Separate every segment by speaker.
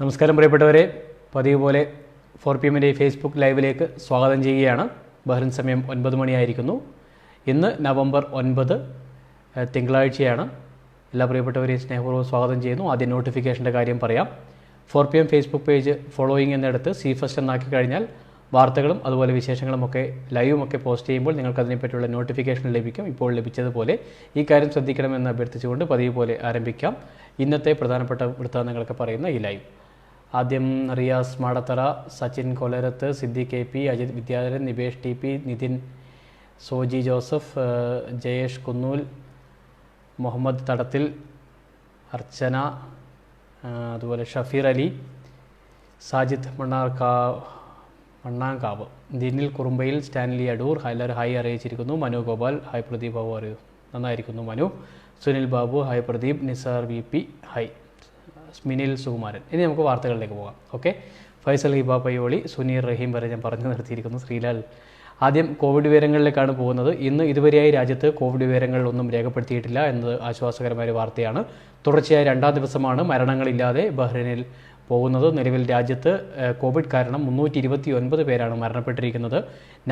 Speaker 1: നമസ്കാരം പ്രിയപ്പെട്ടവരെ. പതിവ് പോലെ ഫോർ പി എമ്മിന്റെ ഫേസ്ബുക്ക് ലൈവിലേക്ക് സ്വാഗതം ചെയ്യുകയാണ്. ബഹ്റിൻ സമയം ഒൻപത് മണിയായിരിക്കുന്നു. ഇന്ന് നവംബർ ഒൻപത് തിങ്കളാഴ്ചയാണ്. എല്ലാ പ്രിയപ്പെട്ടവരെയും സ്നേഹപൂർവം സ്വാഗതം ചെയ്യുന്നു. ആദ്യം നോട്ടിഫിക്കേഷന്റെ കാര്യം പറയാം. Four P M Facebook page following എന്നിടത്ത് see first എന്നാക്കി കഴിഞ്ഞാൽ വാർത്തകളും അതുപോലെ വിശേഷങ്ങളും ഒക്കെ ലൈവും ഒക്കെ പോസ്റ്റ് ചെയ്യുമ്പോൾ നിങ്ങൾക്ക് അതിനെപ്പറ്റിയുള്ള നോട്ടിഫിക്കേഷൻ ലഭിക്കും. ഇപ്പോൾ ലഭിച്ചതുപോലെ ഈ കാര്യം ശ്രദ്ധിക്കണമെന്ന് അഭ്യർത്ഥിച്ചുകൊണ്ട് പതിവ് പോലെ ആരംഭിക്കാം. ഇന്നത്തെ പ്രധാനപ്പെട്ട വൃത്താന്തങ്ങളൊക്കെ പറയുന്ന ഈ ലൈവ്. ആദ്യം Riyas Madathara Sachin Kolarath Siddi K P Ajith Vidyadharan Nibesh T P Nithin Soji Joseph Jayesh Kunnool Muhammad Thadathil Archana അതുപോലെ ഷഫീർ അലി സാജിദ് മണ്ണാർക്കാ മണ്ണാങ്കാവ്. ദിനിൽ കുറുമ്പയിൽ സ്റ്റാൻലി അടൂർ ഹൈലർ ഹായ് അറിയിച്ചിരിക്കുന്നു മനു ഗോപാൽ ഹായ് പ്രദീപ് ബാബു അറിയൂ നന്നായിരിക്കുന്നു Manu. Sunil Babu hi Pradeep Nizar V P hi Minil Sukumaran. ഇനി നമുക്ക് വാർത്തകളിലേക്ക് പോകാം. ഓക്കെ? ഫൈസൽ ഹിബ പയ്യോളി സുനീർ റഹീം വരെ ഞാൻ പറഞ്ഞു നിർത്തിയിരിക്കുന്നു. ശ്രീലാൽ ആദ്യം കോവിഡ് വിവരങ്ങളിലേക്കാണ് പോകുന്നത്. ഇന്ന് ഇതുവരെയായി രാജ്യത്ത് കോവിഡ് വിവരങ്ങളിലൊന്നും രേഖപ്പെടുത്തിയിട്ടില്ല എന്നത് ആശ്വാസകരമായ ഒരു വാർത്തയാണ്. തുടർച്ചയായ രണ്ടാം ദിവസമാണ് മരണങ്ങളില്ലാതെ ബഹ്റൈനിൽ പോകുന്നത് നിലവിൽ രാജ്യത്ത് കോവിഡ് കാരണം മുന്നൂറ്റി ഇരുപത്തി ഒൻപത് പേരാണ് മരണപ്പെട്ടിരിക്കുന്നത്.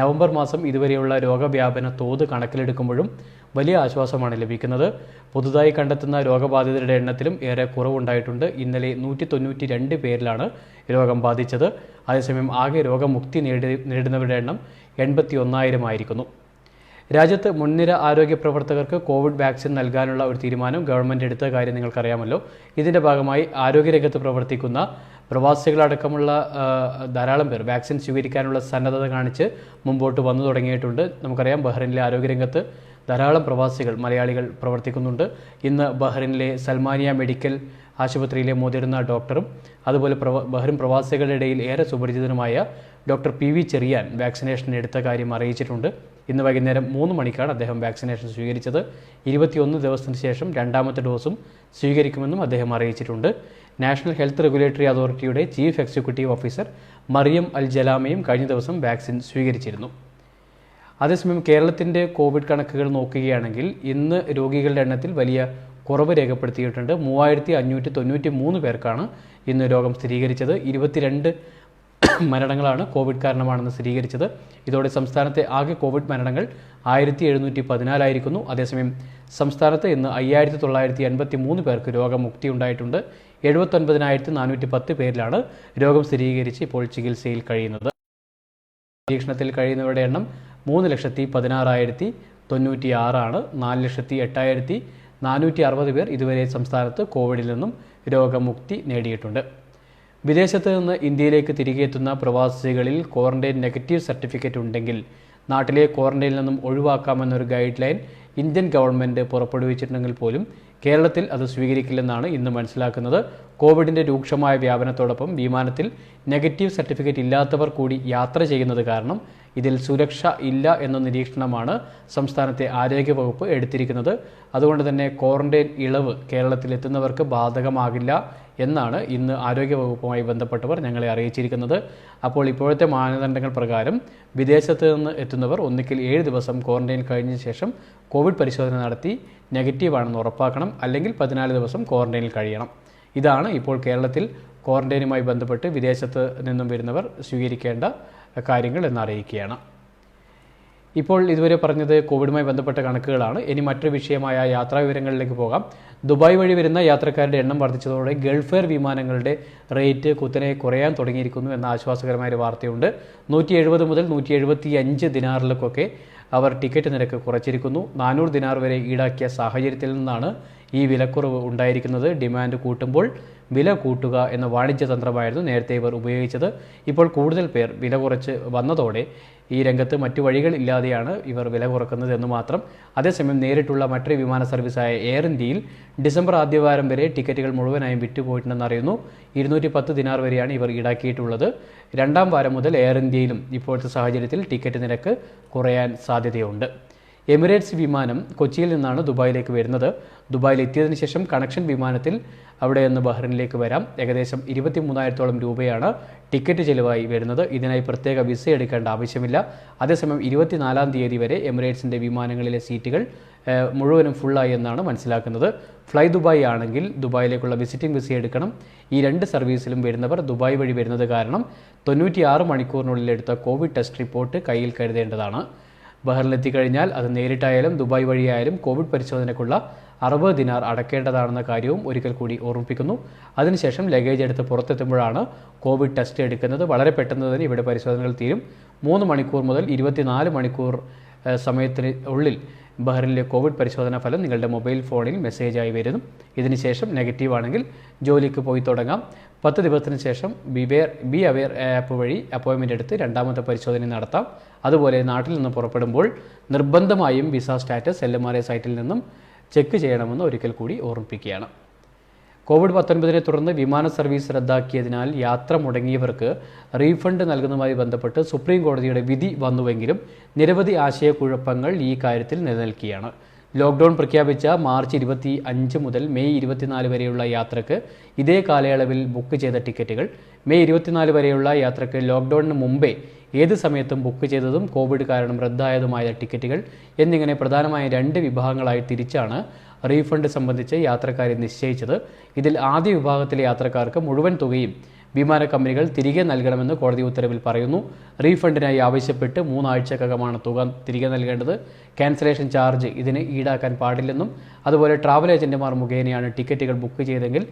Speaker 1: നവംബർ മാസം ഇതുവരെയുള്ള രോഗവ്യാപന തോത് കണക്കിലെടുക്കുമ്പോഴും വലിയ ആശ്വാസമാണ് ലഭിക്കുന്നത്. പുതുതായി കണ്ടെത്തുന്ന രോഗബാധിതരുടെ എണ്ണത്തിലും ഏറെ കുറവുണ്ടായിട്ടുണ്ട്. ഇന്നലെ നൂറ്റി തൊണ്ണൂറ്റി രണ്ട് പേരിലാണ് രോഗം ബാധിച്ചത്. അതേസമയം ആകെ രോഗമുക്തി നേടി നേടുന്നവരുടെ എണ്ണം എൺപത്തി ഒന്നായിരമായിരിക്കുന്നു രാജ്യത്ത് മുൻനിര ആരോഗ്യ പ്രവർത്തകർക്ക് കോവിഡ് വാക്സിൻ നൽകാനുള്ള ഒരു തീരുമാനം ഗവൺമെന്റ് എടുത്ത കാര്യം നിങ്ങൾക്കറിയാമല്ലോ. ഇതിന്റെ ഭാഗമായി ആരോഗ്യരംഗത്ത് പ്രവർത്തിക്കുന്ന പ്രവാസികളടക്കമുള്ള ധാരാളം പേർ വാക്സിൻ സ്വീകരിക്കാനുള്ള സന്നദ്ധത കാണിച്ച് മുമ്പോട്ട് വന്നു തുടങ്ങിയിട്ടുണ്ട്. നമുക്കറിയാം ബഹ്റിനിലെ ആരോഗ്യരംഗത്ത് ധാരാളം പ്രവാസികൾ മലയാളികൾ പ്രവർത്തിക്കുന്നുണ്ട്. ഇന്ന് ബഹ്റിനിലെ സൽമാനിയ മെഡിക്കൽ ആശുപത്രിയിലെ മുതിർന്ന ഡോക്ടറും അതുപോലെ പ്രവ ബഹ്റിൻ പ്രവാസികളുടെ ഇടയിൽ ഏറെ സുപരിചിതനുമായ doctor P V Cherian vaccination എടുത്ത കാര്യം അറിയിച്ചിട്ടുണ്ട്. ഇന്ന് വൈകുന്നേരം മൂന്ന് മണിക്കാണ് അദ്ദേഹം വാക്സിനേഷൻ സ്വീകരിച്ചത്. ഇരുപത്തിയൊന്ന് ദിവസത്തിന് ശേഷം രണ്ടാമത്തെ ഡോസും സ്വീകരിക്കുമെന്നും അദ്ദേഹം അറിയിച്ചിട്ടുണ്ട്. നാഷണൽ ഹെൽത്ത് റെഗുലേറ്ററി അതോറിറ്റിയുടെ chief executive officer Mariam Al ജലാമയും കഴിഞ്ഞ ദിവസം വാക്സിൻ സ്വീകരിച്ചിരുന്നു. അതേസമയം കേരളത്തിന്റെ കോവിഡ് കണക്കുകൾ നോക്കുകയാണെങ്കിൽ ഇന്ന് രോഗികളുടെ എണ്ണത്തിൽ വലിയ കുറവ് രേഖപ്പെടുത്തിയിട്ടുണ്ട്. മൂവായിരത്തി അഞ്ഞൂറ്റി തൊണ്ണൂറ്റി മൂന്ന് പേർക്കാണ് ഇന്ന് രോഗം സ്ഥിരീകരിച്ചത്. ഇരുപത്തിരണ്ട് മരണങ്ങളാണ് കോവിഡ് കാരണമാണെന്ന് സ്ഥിരീകരിച്ചത്. ഇതോടെ സംസ്ഥാനത്തെ ആകെ കോവിഡ് മരണങ്ങൾ ആയിരത്തി എഴുന്നൂറ്റി പതിനാലായിരിക്കുന്നു അതേസമയം സംസ്ഥാനത്ത് ഇന്ന് അയ്യായിരത്തി തൊള്ളായിരത്തി എൺപത്തി മൂന്ന് പേർക്ക് രോഗമുക്തി ഉണ്ടായിട്ടുണ്ട് എഴുപത്തൊൻപതിനായിരത്തി നാനൂറ്റി പത്ത് പേരിലാണ് രോഗം സ്ഥിരീകരിച്ച് ഇപ്പോൾ ചികിത്സയിൽ കഴിയുന്നത്. നിരീക്ഷണത്തിൽ കഴിയുന്നവരുടെ എണ്ണം മൂന്ന് ലക്ഷത്തി പതിനാറായിരത്തി തൊണ്ണൂറ്റി ആറാണ് നാല് ലക്ഷത്തി എട്ടായിരത്തി നാനൂറ്റി അറുപത് പേർ ഇതുവരെ സംസ്ഥാനത്ത് കോവിഡിൽ നിന്നും രോഗമുക്തി നേടിയിട്ടുണ്ട്. വിദേശത്ത് നിന്ന് ഇന്ത്യയിലേക്ക് തിരികെ എത്തുന്ന പ്രവാസികളിൽ ക്വാറന്റൈൻ നെഗറ്റീവ് സർട്ടിഫിക്കറ്റ് ഉണ്ടെങ്കിൽ നാട്ടിലെ ക്വാറന്റൈനിൽ നിന്നും ഒഴിവാക്കാമെന്നൊരു ഗൈഡ് ലൈൻ ഇന്ത്യൻ ഗവൺമെന്റ് പുറപ്പെടുവിച്ചിട്ടുണ്ടെങ്കിൽ പോലും കേരളത്തിൽ അത് സ്വീകരിക്കില്ലെന്നാണ് ഇന്ന് മനസ്സിലാക്കുന്നത്. കോവിഡിന്റെ രൂക്ഷമായ വ്യാപനത്തോടൊപ്പം വിമാനത്തിൽ നെഗറ്റീവ് സർട്ടിഫിക്കറ്റ് ഇല്ലാത്തവർ കൂടി യാത്ര ചെയ്യുന്നത് കാരണം ഇതിൽ സുരക്ഷ ഇല്ല എന്ന നിരീക്ഷണമാണ് സംസ്ഥാനത്തെ ആരോഗ്യവകുപ്പ് എടുത്തിരിക്കുന്നത്. അതുകൊണ്ട് തന്നെ ക്വാറന്റൈൻ ഇളവ് കേരളത്തിൽ എത്തുന്നവർക്ക് ബാധകമാകില്ല എന്നാണ് ഇന്ന് ആരോഗ്യവകുപ്പുമായി ബന്ധപ്പെട്ടവർ ഞങ്ങളെ അറിയിച്ചിരിക്കുന്നത്. അപ്പോൾ ഇപ്പോഴത്തെ മാനദണ്ഡങ്ങൾ പ്രകാരം വിദേശത്ത് നിന്ന് എത്തുന്നവർ ഒന്നിക്കിൽ ഏഴ് ദിവസം ക്വാറന്റൈൻ കഴിഞ്ഞ ശേഷം കോവിഡ് പരിശോധന നടത്തി നെഗറ്റീവാണെന്ന് ഉറപ്പാക്കണം. അല്ലെങ്കിൽ പതിനാല് ദിവസം ക്വാറന്റൈനിൽ കഴിയണം. ഇതാണ് ഇപ്പോൾ കേരളത്തിൽ ക്വാറന്റൈനുമായി ബന്ധപ്പെട്ട് വിദേശത്ത് നിന്നും വരുന്നവർ സ്വീകരിക്കേണ്ട കാര്യങ്ങൾ എന്നറിയിക്കുകയാണ് ഇപ്പോൾ ഇതുവരെ പറഞ്ഞത് കോവിഡുമായി ബന്ധപ്പെട്ട കണക്കുകളാണ്. ഇനി മറ്റൊരു വിഷയമായ യാത്രാ വിവരങ്ങളിലേക്ക് പോകാം. ദുബായ് വഴി വരുന്ന യാത്രക്കാരുടെ എണ്ണം വർദ്ധിച്ചതോടെ ഗൾഫ് എയർ വിമാനങ്ങളുടെ റേറ്റ് കുത്തനെ കുറയാൻ തുടങ്ങിയിരിക്കുന്നു എന്ന ആശ്വാസകരമായ ഒരു വാർത്തയുണ്ട്. നൂറ്റി എഴുപത് മുതൽ നൂറ്റി എഴുപത്തി അഞ്ച് ദിനാറിലേക്കൊക്കെ അവർ ടിക്കറ്റ് നിരക്ക് കുറച്ചിരിക്കുന്നു. നാനൂറ് ദിനാർ വരെ ഈടാക്കിയ സാഹചര്യത്തിൽ നിന്നാണ് ഈ വിലക്കുറവ് ഉണ്ടായിരിക്കുന്നത്. ഡിമാൻഡ് കൂട്ടുമ്പോൾ വില കൂട്ടുക എന്ന വാണിജ്യ തന്ത്രമായിരുന്നു നേരത്തെ ഇവർ ഉപയോഗിച്ചത്. ഇപ്പോൾ കൂടുതൽ പേർ വില കുറച്ച് വന്നതോടെ ഈ രംഗത്ത് മറ്റു വഴികൾ ഇല്ലാതെയാണ് ഇവർ വില കുറക്കുന്നത് എന്ന് മാത്രം. അതേസമയം നേരിട്ടുള്ള മറ്റൊരു വിമാന സർവീസായ എയർ ഇന്ത്യയിൽ ഡിസംബർ ആദ്യവാരം വരെ ടിക്കറ്റുകൾ മുഴുവനായും വിറ്റുപോയിട്ടുണ്ടെന്ന് അറിയുന്നു. ഇരുന്നൂറ്റി പത്ത് ദിനാർ വരെയാണ് ഇവർ ഈടാക്കിയിട്ടുള്ളത്. രണ്ടാം വാരം മുതൽ എയർ ഇന്ത്യയിലും ഇപ്പോഴത്തെ സാഹചര്യത്തിൽ ടിക്കറ്റ് നിരക്ക് കുറയാൻ സാധ്യതയുണ്ട്. എമിറേറ്റ്സ് വിമാനം കൊച്ചിയിൽ നിന്നാണ് ദുബായിലേക്ക് വരുന്നത്. ദുബായിൽ എത്തിയതിനു ശേഷം കണക്ഷൻ വിമാനത്തിൽ അവിടെ നിന്ന് ബഹ്റിനിലേക്ക് വരാം. ഏകദേശം ഇരുപത്തി മൂന്നായിരത്തോളം രൂപയാണ് ടിക്കറ്റ് ചെലവായി വരുന്നത്. ഇതിനായി പ്രത്യേക വിസ എടുക്കേണ്ട ആവശ്യമില്ല. അതേസമയം ഇരുപത്തിനാലാം തീയതി വരെ എമിറേറ്റ്സിന്റെ വിമാനങ്ങളിലെ സീറ്റുകൾ മുഴുവനും ഫുള്ളായി എന്നാണ് മനസ്സിലാക്കുന്നത്. ഫ്ലൈ ദുബായ് ആണെങ്കിൽ ദുബായിലേക്കുള്ള വിസിറ്റിംഗ് വിസ എടുക്കണം. ഈ രണ്ട് സർവീസിലും വരുന്നവർ ദുബായ് വഴി വരുന്നത് കാരണം തൊണ്ണൂറ്റിയാറ് മണിക്കൂറിനുള്ളിൽ എടുത്ത കോവിഡ് ടെസ്റ്റ് റിപ്പോർട്ട് കയ്യിൽ കരുതേണ്ടതാണ്. ബഹറിലെത്തിക്കഴിഞ്ഞാൽ അത് നേരിട്ടായാലും ദുബായ് വഴിയായാലും കോവിഡ് പരിശോധനയ്ക്കുള്ള അറുപത് ദിനാർ അടക്കേണ്ടതാണെന്ന കാര്യവും ഒരിക്കൽ കൂടി ഓർമ്മിപ്പിക്കുന്നു. അതിനുശേഷം ലഗേജ് എടുത്ത് പുറത്തെത്തുമ്പോഴാണ് കോവിഡ് ടെസ്റ്റ് എടുക്കുന്നത്. വളരെ പെട്ടെന്ന് തന്നെ ഇവിടെ പരിശോധനകൾ തീരും. മൂന്ന് മണിക്കൂർ മുതൽ ഇരുപത്തിനാല് മണിക്കൂർ സമയത്തിന് ഉള്ളിൽ ബഹ്റിനിലെ കോവിഡ് പരിശോധനാ ഫലം നിങ്ങളുടെ മൊബൈൽ ഫോണിൽ മെസ്സേജായി വരുന്നു. ഇതിനുശേഷം നെഗറ്റീവ് ആണെങ്കിൽ ജോലിക്ക് പോയി തുടങ്ങാം. പത്ത് ദിവസത്തിന് ശേഷം ബിവെയർ ബി അവെയർ ആപ്പ് വഴി അപ്പോയിൻമെന്റ് എടുത്ത് രണ്ടാമത്തെ പരിശോധന നടത്താം. അതുപോലെ നാട്ടിൽ നിന്ന് പുറപ്പെടുമ്പോൾ നിർബന്ധമായും വിസ സ്റ്റാറ്റസ് എൽ സൈറ്റിൽ നിന്നും ചെക്ക് ചെയ്യണമെന്ന് ഒരിക്കൽ കൂടി ഓർമ്മിപ്പിക്കുകയാണ്. കോവിഡ് പത്തൊൻപതിനെ തുടർന്ന് വിമാന സർവീസ് റദ്ദാക്കിയതിനാൽ യാത്ര മുടങ്ങിയവർക്ക് റീഫണ്ട് നൽകുന്നതുമായി ബന്ധപ്പെട്ട് സുപ്രീം കോടതിയുടെ വിധി വന്നുവെങ്കിലും നിരവധി ആശയക്കുഴപ്പങ്ങൾ ഈ കാര്യത്തിൽ നിലനിൽക്കുകയാണ്. ലോക്ക്ഡൌൺ പ്രഖ്യാപിച്ച മാർച്ച് ഇരുപത്തി അഞ്ച് മുതൽ മെയ് ഇരുപത്തിനാല് വരെയുള്ള യാത്രയ്ക്ക് ഇതേ കാലയളവിൽ ബുക്ക് ചെയ്ത ടിക്കറ്റുകൾ. മെയ് ഇരുപത്തിനാല് വരെയുള്ള യാത്രയ്ക്ക് ലോക്ക്ഡൌണിന് മുമ്പേ ഏത് സമയത്തും ബുക്ക് ചെയ്തതും കോവിഡ് കാരണം റദ്ദായതുമായ ടിക്കറ്റുകൾ എന്നിങ്ങനെ പ്രധാനമായ രണ്ട് വിഭാഗങ്ങളായി തിരിച്ചാണ് റീഫണ്ട് സംബന്ധിച്ച് യാത്രക്കാരെ നിശ്ചയിച്ചത്. ഇതിൽ ആദ്യ വിഭാഗത്തിലെ യാത്രക്കാർക്ക് മുഴുവൻ തുകയും വിമാന കമ്പനികൾ തിരികെ നൽകണമെന്ന് കോടതി ഉത്തരവിൽ പറയുന്നു. റീഫണ്ടിനായി ആവശ്യപ്പെട്ട് മൂന്നാഴ്ചക്കകമാണ് തുക തിരികെ നൽകേണ്ടത്. ക്യാൻസലേഷൻ ചാർജ് ഇതിന് ഈടാക്കാൻ പാടില്ലെന്നും അതുപോലെ ട്രാവൽ ഏജന്റുമാർ മുഖേനയാണ് ടിക്കറ്റുകൾ ബുക്ക് ചെയ്തെങ്കിൽ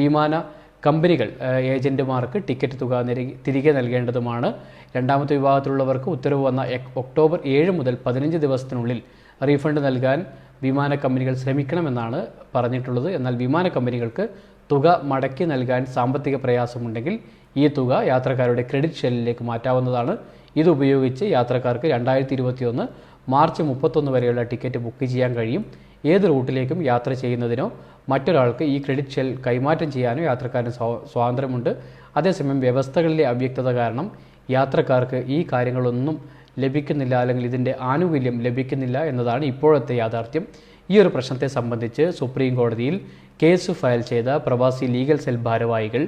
Speaker 1: വിമാന കമ്പനികൾ ഏജന്റുമാർക്ക് ടിക്കറ്റ് തുക തിരികെ നൽകേണ്ടതുമാണ്. രണ്ടാമത്തെ വിഭാഗത്തിലുള്ളവർക്ക് ഉത്തരവ് വന്ന ഒക്ടോബർ ഏഴ് മുതൽ പതിനഞ്ച് ദിവസത്തിനുള്ളിൽ റീഫണ്ട് നൽകാൻ വിമാന കമ്പനികൾ ശ്രമിക്കണമെന്നാണ് പറഞ്ഞിട്ടുള്ളത്. എന്നാൽ വിമാന കമ്പനികൾക്ക് തുക മടക്കി നൽകാൻ സാമ്പത്തിക പ്രയാസമുണ്ടെങ്കിൽ ഈ തുക യാത്രക്കാരുടെ ക്രെഡിറ്റ് ഷെല്ലിലേക്ക് മാറ്റാവുന്നതാണ്. ഇതുപയോഗിച്ച് യാത്രക്കാർക്ക് രണ്ടായിരത്തി ഇരുപത്തിയൊന്ന് മാർച്ച് മുപ്പത്തൊന്ന് വരെയുള്ള ടിക്കറ്റ് ബുക്ക് ചെയ്യാൻ കഴിയും. ഏത് റൂട്ടിലേക്കും യാത്ര ചെയ്യുന്നതിനോ മറ്റൊരാൾക്ക് ഈ ക്രെഡിറ്റ് ഷെൽ കൈമാറ്റം ചെയ്യാനോ യാത്രക്കാരന് സ്വാ- സ്വാതന്ത്ര്യമുണ്ട്. അതേസമയം വ്യവസ്ഥകളിലെ അവ്യക്തത കാരണം യാത്രക്കാർക്ക് ഈ കാര്യങ്ങളൊന്നും ലഭിക്കുന്നില്ല അല്ലെങ്കിൽ ഇതിന്റെ ആനുകൂല്യം ലഭിക്കുന്നില്ല എന്നതാണ് ഇപ്പോഴത്തെ യാഥാർത്ഥ്യം. ഈ ഒരു പ്രശ്നത്തെ സംബന്ധിച്ച് സുപ്രീം കോടതിയിൽ കേസ് ഫയൽ ചെയ്ത പ്രവാസി ലീഗൽ സെൽ ഭാരവാഹികൾ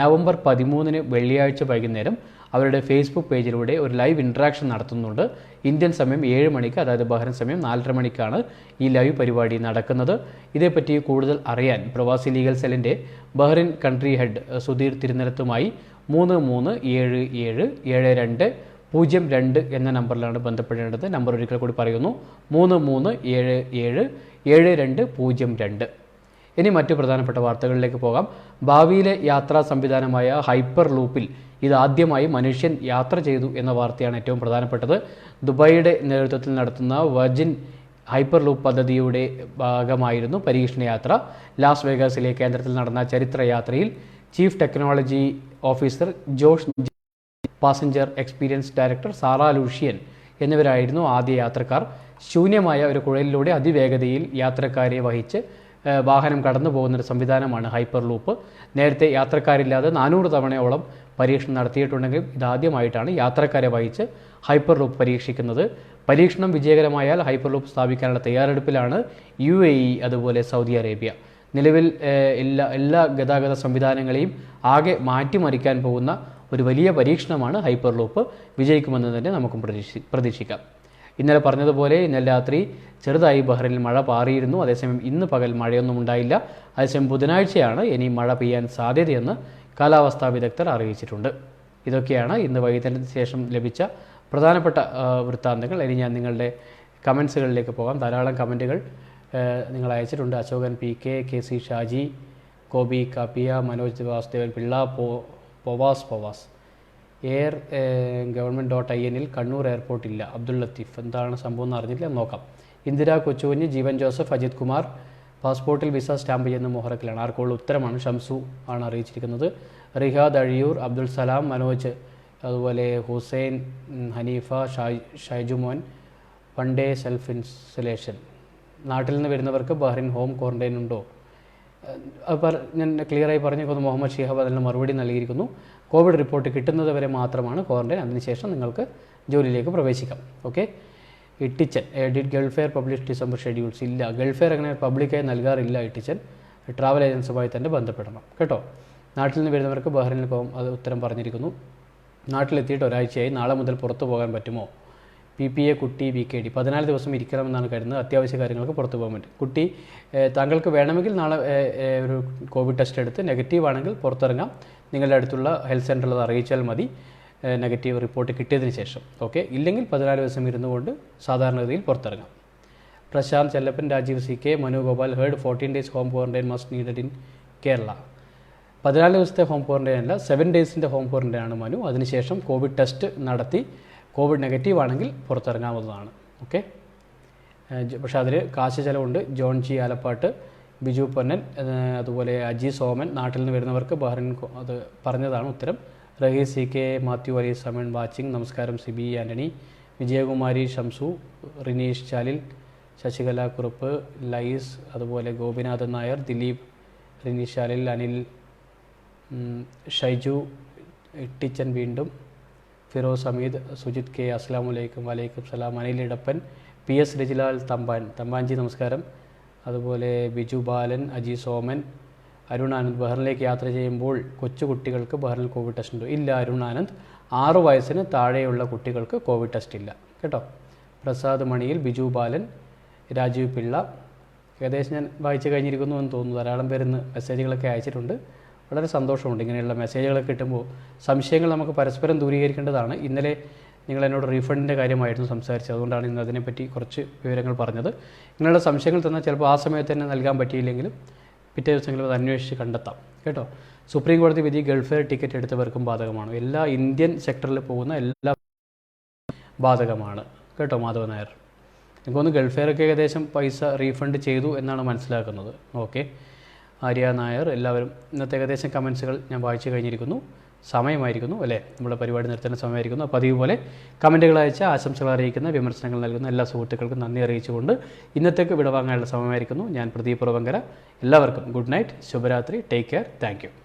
Speaker 1: നവംബർ പതിമൂന്നിന് വെള്ളിയാഴ്ച വൈകുന്നേരം അവരുടെ ഫേസ്ബുക്ക് പേജിലൂടെ ഒരു ലൈവ് ഇൻട്രാക്ഷൻ നടത്തുന്നുണ്ട്. ഇന്ത്യൻ സമയം ഏഴ് മണിക്ക് അതായത് ബഹ്റൻ സമയം നാലര മണിക്കാണ് ഈ ലൈവ് പരിപാടി നടക്കുന്നത്. ഇതേപ്പറ്റി കൂടുതൽ അറിയാൻ പ്രവാസി ലീഗൽ സെല്ലിന്റെ ബഹ്റിൻ കൺട്രി ഹെഡ് സുധീർ തിരുനിരത്തുമായി മൂന്ന് മൂന്ന് ഏഴ് ഏഴ് ഏഴ് രണ്ട് പൂജ്യം രണ്ട് എന്ന നമ്പറിലാണ് ബന്ധപ്പെടേണ്ടത്. നമ്പർ ഒരിക്കൽ കൂടി പറയുന്നു. മൂന്ന് മൂന്ന് ഏഴ് ഏഴ് ഏഴ് രണ്ട് പൂജ്യം രണ്ട്. ഇനി മറ്റു പ്രധാനപ്പെട്ട വാർത്തകളിലേക്ക് പോകാം. ഭാവിയിലെ യാത്രാ സംവിധാനമായ ഹൈപ്പർ ലൂപ്പിൽ ഇതാദ്യമായി മനുഷ്യൻ യാത്ര ചെയ്തു എന്ന വാർത്തയാണ് ഏറ്റവും പ്രധാനപ്പെട്ടത്. ദുബായിയുടെ നേതൃത്വത്തിൽ നടത്തുന്ന വെർജിൻ ഹൈപ്പർ ലൂപ്പ് പദ്ധതിയുടെ ഭാഗമായിരുന്നു പരീക്ഷണ യാത്ര ലാസ് വേഗാസിലെ കേന്ദ്രത്തിൽ നടന്ന ചരിത്രയാത്രയിൽ chief technology officer Josh passenger experience director Sarah Lucian എന്നിവരായിരുന്നു ആദ്യ യാത്രക്കാർ. ശൂന്യമായ ഒരു കുഴലിലൂടെ അതിവേഗതയിൽ യാത്രക്കാരെ വഹിച്ച് വാഹനം കടന്നു പോകുന്നൊരു സംവിധാനമാണ് ഹൈപ്പർ ലൂപ്പ്. നേരത്തെ യാത്രക്കാരില്ലാതെ നാനൂറ് തവണയോളം പരീക്ഷണം നടത്തിയിട്ടുണ്ടെങ്കിലും ഇതാദ്യമായിട്ടാണ് യാത്രക്കാരെ വഹിച്ച് ഹൈപ്പർ ലൂപ്പ് പരീക്ഷിക്കുന്നത്. പരീക്ഷണം വിജയകരമായാൽ ഹൈപ്പർ ലൂപ്പ് സ്ഥാപിക്കാനുള്ള തയ്യാറെടുപ്പിലാണ് യു അതുപോലെ സൗദി അറേബ്യ. നിലവിൽ എല്ലാ എല്ലാ ഗതാഗത സംവിധാനങ്ങളെയും ആകെ മാറ്റിമറിക്കാൻ പോകുന്ന ഒരു വലിയ പരീക്ഷണമാണ് ഹൈപ്പർ ലൂപ്പ് വിജയിക്കുമെന്ന് തന്നെ നമുക്കും പ്രതീക്ഷി പ്രതീക്ഷിക്കാം. ഇന്നലെ പറഞ്ഞതുപോലെ ഇന്നലെ രാത്രി ചെറുതായി ബഹ്റിനിൽ മഴ പാറിയിരുന്നു. അതേസമയം ഇന്ന് പകൽ മഴയൊന്നും ഉണ്ടായില്ല. അതേസമയം ബുധനാഴ്ചയാണ് ഇനി മഴ പെയ്യാൻ സാധ്യതയെന്ന് കാലാവസ്ഥാ വിദഗ്ധർ അറിയിച്ചിട്ടുണ്ട്. ഇതൊക്കെയാണ് ഇന്ന് വൈകുന്നേരത്തിന് ശേഷം ലഭിച്ച പ്രധാനപ്പെട്ട വൃത്താന്തങ്ങൾ. ഇനി ഞാൻ നിങ്ങളുടെ കമൻസുകളിലേക്ക് പോകാം. ധാരാളം കമന്റുകൾ നിങ്ങൾ അയച്ചിട്ടുണ്ട്. Ashokan P K K C Shaji കോബി കാപ്പിയ മനോജ് വാസുദേവൻ പിള്ള പോ പൊവാസ് പൊവാസ്. എയർ ഗവൺമെന്റ് ഡോട്ട് ഐ എന്നിൽ കണ്ണൂർ എയർപോർട്ട് ഇല്ല. അബ്ദുൾ ലത്തീഫ്. എന്താണ് സംഭവം എന്ന് അറിഞ്ഞില്ല നോക്കാം. ഇന്ദിരാ കൊച്ചുകുഞ്ഞ് ജീവൻ ജോസഫ് അജിത് കുമാർ പാസ്പോർട്ടിൽ വിസ സ്റ്റാമ്പ് ചെയ്യുന്ന മോഹറക്കിലാണ്. ആർക്കുള്ള ഉത്തരമാണ്. ഷംസു ആണ് അറിയിച്ചിരിക്കുന്നത്. റിഹാദ് അഴിയൂർ അബ്ദുൾ സലാം മനോജ് അതുപോലെ Hussain Haneefa Shai Shaijumon one day self insulation. നാട്ടിൽ നിന്ന് വരുന്നവർക്ക് ബഹ്റിൻ ഹോം ക്വാറന്റൈൻ ഉണ്ടോ? ഞാൻ ക്ലിയറായി പറഞ്ഞിരിക്കുന്നു മുഹമ്മദ് ഷിഹാബ് അതിന് മറുപടി നൽകിയിരിക്കുന്നു. കോവിഡ് റിപ്പോർട്ട് കിട്ടുന്നത് വരെ മാത്രമാണ് ക്വാറന്റൈൻ അതിനുശേഷം നിങ്ങൾക്ക് ജോലിയിലേക്ക് പ്രവേശിക്കാം. Okay Ittichan edit Gulf Air publish December schedules ഇല്ല. ഗൾഫെയർ അങ്ങനെ പബ്ലിക്കായി നൽകാറില്ല ഇട്ടിച്ചൻ. ട്രാവൽ ഏജൻസുമായി തന്നെ ബന്ധപ്പെടണം. കേട്ടോ? നാട്ടിൽ നിന്ന് വരുന്നവർക്ക് ബഹ്റിനിൽ പോകും. അത് ഉത്തരം പറഞ്ഞിരിക്കുന്നു. നാട്ടിലെത്തിയിട്ട് ഒരാഴ്ചയായി. നാളെ മുതൽ പുറത്തു പോകാൻ പറ്റുമോ? പി പി എ കുട്ടി വി കെ ഡി. പതിനാല് ദിവസം ഇരിക്കണമെന്നാണ് കരുതുന്നത്. അത്യാവശ്യ കാര്യങ്ങൾക്ക് പുറത്തു പോകാൻ പറ്റും. കുട്ടി താങ്കൾക്ക് വേണമെങ്കിൽ നാളെ ഒരു കോവിഡ് ടെസ്റ്റ് എടുത്ത് നെഗറ്റീവ് ആണെങ്കിൽ പുറത്തിറങ്ങാം. നിങ്ങളുടെ അടുത്തുള്ള ഹെൽത്ത് സെന്ററിൽ അറിയിച്ചാൽ മതി. നെഗറ്റീവ് റിപ്പോർട്ട് കിട്ടിയതിന് ശേഷം. ഓക്കെ? ഇല്ലെങ്കിൽ പതിനാല് ദിവസം ഇരുന്നുകൊണ്ട് സാധാരണഗതിയിൽ പുറത്തിറങ്ങാം. Prashanth Chellappan Rajeev C K Manu Gopal heard fourteen days home quarantine must needed in Kerala. പതിനാല് ദിവസത്തെ ഹോം ക്വാറന്റൈൻ അല്ല സെവൻ ഡേയ്സിന്റെ ഹോം ക്വാറന്റൈൻ ആണ് മനു. അതിനുശേഷം കോവിഡ് ടെസ്റ്റ് നടത്തി. കോവിഡ് നെഗറ്റീവ് ആണെങ്കിൽ പുറത്തിറങ്ങാവുന്നതാണ്. ഓക്കെ? പക്ഷേ അതിൽ കാശ് ചിലവുണ്ട്. ജോൺ ജി ആലപ്പാട്ട് ബിജു പൊന്നൻ അതുപോലെ അജി സോമൻ നാട്ടിൽ നിന്ന് വരുന്നവർക്ക് ബഹ്റിൻ അത് പറഞ്ഞതാണ് ഉത്തരം. Rahees C K Mathew Ali Saman watching നമസ്കാരം സിബി ആന്റണി വിജയകുമാരി ഷംസു റിനീഷ് ചാലിൽ ശശികല കുറുപ്പ് ലൈസ് അതുപോലെ ഗോപിനാഥൻ നായർ ദിലീപ് റിനീഷ് ചാലിൽ അനിൽ ഷൈജു ഇട്ടിച്ചൻ വീണ്ടും ഫിറോസ് അമീദ് സുജിത് കെ അസ്സാം വലൈക്കും വലൈക്കും സലാം. Anil Edappan P S Rajilal Thampan. തമ്പാൻജി നമസ്കാരം. അതുപോലെ ബിജു ബാലൻ അജി സോമൻ. അരുൺ ആനന്ദ് ബഹ്റിനിലേക്ക് യാത്ര ചെയ്യുമ്പോൾ കൊച്ചു കുട്ടികൾക്ക് ബഹ്റിനിൽ കോവിഡ് ടെസ്റ്റ് ഉണ്ടോ. ഇല്ല അരുൺ ആനന്ദ് ആറു വയസ്സിന് താഴെയുള്ള കുട്ടികൾക്ക് കോവിഡ് ടെസ്റ്റ് ഇല്ല. കേട്ടോ? പ്രസാദ് മണിയിൽ ബിജു ബാലൻ രാജീവ് പിള്ള. ഏകദേശം ഞാൻ വായിച്ചു കഴിഞ്ഞിരിക്കുന്നു എന്ന് തോന്നുന്നു. ധാരാളം പേരിന്ന് മെസ്സേജുകളൊക്കെ അയച്ചിട്ടുണ്ട്. വളരെ സന്തോഷമുണ്ട്. ഇങ്ങനെയുള്ള മെസ്സേജുകളൊക്കെ കിട്ടുമ്പോൾ സംശയങ്ങൾ നമുക്ക് പരസ്പരം ദൂരീകരിക്കേണ്ടതാണ്. ഇന്നലെ നിങ്ങൾ എന്നോട് റീഫണ്ടിന്റെ കാര്യമായിരുന്നു സംസാരിച്ചത്. അതുകൊണ്ടാണ് ഇന്ന് അതിനെപ്പറ്റി കുറച്ച് വിവരങ്ങൾ പറഞ്ഞത്. ഇങ്ങനെയുള്ള സംശയങ്ങൾ തന്നാൽ ചിലപ്പോൾ ആ സമയത്ത് തന്നെ നൽകാൻ പറ്റിയില്ലെങ്കിലും പിറ്റേ ദിവസങ്ങളിൽ അത് അന്വേഷിച്ച് കണ്ടെത്താം. കേട്ടോ? സുപ്രീം കോടതി വിധി ഗൾഫെയർ ടിക്കറ്റ് എടുത്തവർക്കും ബാധകമാണ്. എല്ലാ ഇന്ത്യൻ സെക്ടറിൽ പോകുന്ന എല്ലാ ബാധകമാണ്. കേട്ടോ മാധവ നായർ? എനിക്കൊന്ന് ഗൾഫ് എയറൊക്കെ ഏകദേശം പൈസ റീഫണ്ട് ചെയ്തു എന്നാണ് മനസ്സിലാക്കുന്നത്. ഓക്കെ. ആര്യ നായർ എല്ലാവരും ഇന്നത്തെ ഏകദേശം കമൻസുകൾ ഞാൻ വായിച്ചു കഴിഞ്ഞിരിക്കുന്നു. സമയമായിരിക്കുന്നു അല്ലേ? നമ്മുടെ പരിപാടി നിർത്തേണ്ട സമയമായിരിക്കുന്നു. അപ്പോൾ അതേപോലെ പോലെ കമന്റുകൾ അയച്ച ആശംസകൾ അറിയിക്കുന്ന വിമർശനങ്ങൾ നൽകുന്ന എല്ലാ സുഹൃത്തുക്കൾക്കും നന്ദി അറിയിച്ചുകൊണ്ട് ഇന്നത്തേക്ക് വിടവാങ്ങാനുള്ള സമയമായിരിക്കുന്നു. ഞാൻ പ്രദീപ് പ്രവങ്കര എല്ലാവർക്കും ഗുഡ് നൈറ്റ് ശുഭരാത്രി. Take care thank